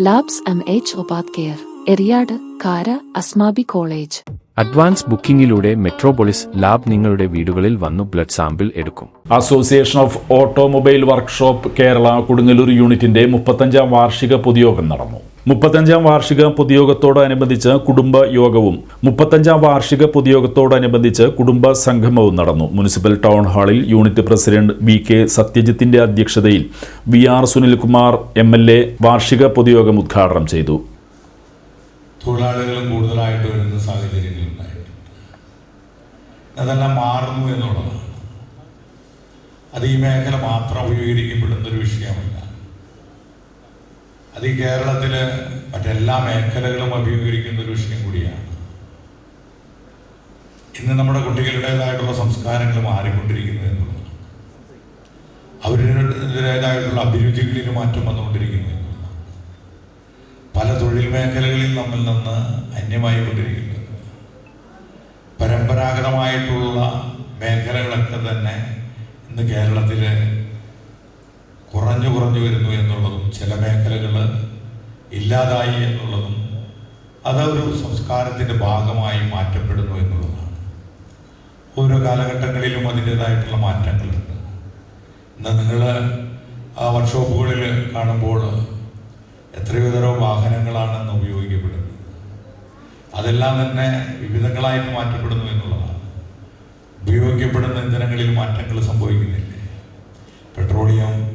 Labs M H ഉപാധ്യർ care Eriyad Kara Asmabi college advance ബുക്കിംഗിലൂടെ Metropolis lab നിങ്ങളുടെ വീടുകളിൽ വന്നു blood sample എടുക്കും. Association of automobile workshop Kerala Kodungallur യൂണിറ്റിന്റെ മുപ്പത്തഞ്ചാം വാർഷിക പൊതുയോഗം നടന്നു. മുപ്പത്തഞ്ചാം വാർഷിക പൊതുയോഗത്തോടനുബന്ധിച്ച് കുടുംബ യോഗവും മുപ്പത്തഞ്ചാം വാർഷിക പൊതുയോഗത്തോടനുബന്ധിച്ച് കുടുംബ സംഗമവും നടന്നു. മുനിസിപ്പൽ ടൗൺ ഹാളിൽ യൂണിറ്റ് പ്രസിഡന്റ് വി കെ സത്യജിത്തിന്റെ അധ്യക്ഷതയിൽ V R Sunilkumar M L A വാർഷിക പൊതുയോഗം ഉദ്ഘാടനം ചെയ്തു. തൊഴിലാളികൾ കൂടുതലായിട്ട് വരുന്ന സാഹചര്യങ്ങൾ അതെല്ലാം മാറുന്നു എന്നുള്ളതാണ്. അത് ഈ മേഖല മാത്രം അഭിമുഖീകരിക്കപ്പെടുന്ന ഒരു വിഷയമല്ല അത് ഈ കേരളത്തിൽ മറ്റെല്ലാ മേഖലകളും അഭിമുഖീകരിക്കുന്ന ഒരു വിഷയം കൂടിയാണ്. ഇന്ന് നമ്മുടെ കുട്ടികളുടേതായിട്ടുള്ള സംസ്കാരങ്ങൾ മാറിക്കൊണ്ടിരിക്കുന്നു എന്നുള്ളത്. അവരുടേതായിട്ടുള്ള അഭിരുചികളിൽ മാറ്റം വന്നുകൊണ്ടിരിക്കുന്നു എന്നുള്ളതാണ് പല തൊഴിൽ മേഖലകളിൽ നമ്മിൽ നിന്ന് അന്യമായി കൊണ്ടിരിക്കുന്നു പരമ്പരാഗതമായിട്ടുള്ള മേഖലകളൊക്കെ തന്നെ ഇന്ന് കേരളത്തിൽ കുറഞ്ഞു കുറഞ്ഞു വരുന്നു എന്നുള്ളതും ചില മേഖലകൾ ഇല്ലാതായി എന്നുള്ളതും അതൊരു സംസ്കാരത്തിന്റെ ഭാഗമായി മാറ്റപ്പെടുന്നു എന്നുള്ളതാണ്. ഓരോ കാലഘട്ടങ്ങളിലും അതിന്റെതായിട്ടുള്ള മാറ്റങ്ങളുണ്ട്. ഇന്ന് നിങ്ങൾ ആ വർക്ക്ഷോപ്പുകളിൽ കാണുമ്പോൾ എത്രയോ തരം വാഹനങ്ങളാണെന്ന് ഉപയോഗിക്കപ്പെടുന്നത് അതെല്ലാം തന്നെ വിവിധങ്ങളായിട്ട് മാറ്റപ്പെടുന്നു എന്നുള്ളതാണ്. ഉപയോഗിക്കപ്പെടുന്ന ഇന്ധനങ്ങളിൽ മാറ്റങ്ങൾ സംഭവിക്കുന്നില്ലേ? പെട്രോളിയം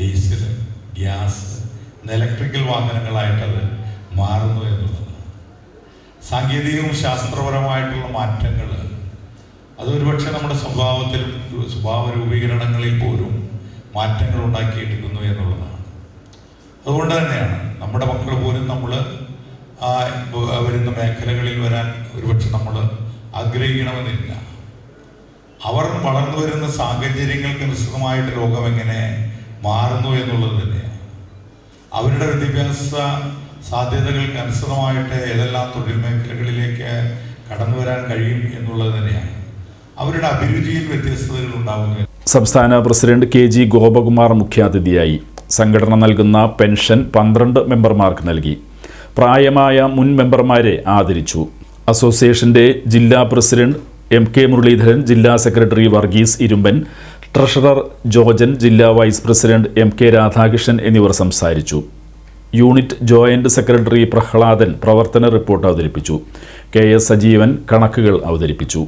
ഡീസൽ ഗ്യാസ് ഇലക്ട്രിക്കൽ വാഹനങ്ങളായിട്ടത് മാറുന്നു എന്നുള്ളതാണ്. സാങ്കേതികവും ശാസ്ത്രപരമായിട്ടുള്ള മാറ്റങ്ങൾ അതൊരുപക്ഷെ നമ്മുടെ സ്വഭാവത്തിൽ സ്വഭാവ രൂപീകരണങ്ങളിൽ പോലും മാറ്റങ്ങൾ ഉണ്ടാക്കിയെടുക്കുന്നു എന്നുള്ളതാണ്. അതുകൊണ്ട് തന്നെയാണ് നമ്മുടെ മക്കൾ പോലും നമ്മൾ വരുന്ന മേഖലകളിൽ വരാൻ ഒരുപക്ഷെ നമ്മൾ ആഗ്രഹിക്കണമെന്നില്ല. അവർ വളർന്നു വരുന്ന സാഹചര്യങ്ങൾക്ക് നിശ്ചിതമായിട്ട് ലോകം എങ്ങനെ മാറുന്നു എന്നുള്ളത് തന്നെയാണ്. അവരുടെ വിദ്യാഭ്യാസ സാധ്യതകൾക്ക് അനുസൃതമായിട്ട് ഏതെല്ലാം തൊഴിൽ മേഖലകളിലേക്ക് കടന്നു വരാൻ കഴിയും എന്നുള്ളത് തന്നെയാണ്. അവരുടെ അഭിരുചിയിൽ വ്യത്യസ്തതകൾ ഉണ്ടാകുന്നു സംസ്ഥാന പ്രസിഡന്റ് കെ ജി ഗോപകുമാർ മുഖ്യാതിഥിയായി സംഘടന നൽകുന്ന പെൻഷൻ പന്ത്രണ്ട് മെമ്പർമാർക്ക് നൽകി. പ്രായമായ മുൻ മെമ്പർമാരെ ആദരിച്ചു. അസോസിയേഷന്റെ ജില്ലാ പ്രസിഡന്റ് എം കെ മുരളീധരൻ ജില്ലാ സെക്രട്ടറി വർഗീസ് ഇരുമ്പൻ ട്രഷറർ ജോജൻ ജില്ലാ vice president M K Radhakrishnan എന്നിവർ സംസാരിച്ചു. യൂണിറ്റ് ജോയിന്റ് സെക്രട്ടറി പ്രഹ്ലാദൻ പ്രവർത്തന റിപ്പോർട്ട് അവതരിപ്പിച്ചു. കെ എസ് സജീവൻ കണക്കുകൾ അവതരിപ്പിച്ചു.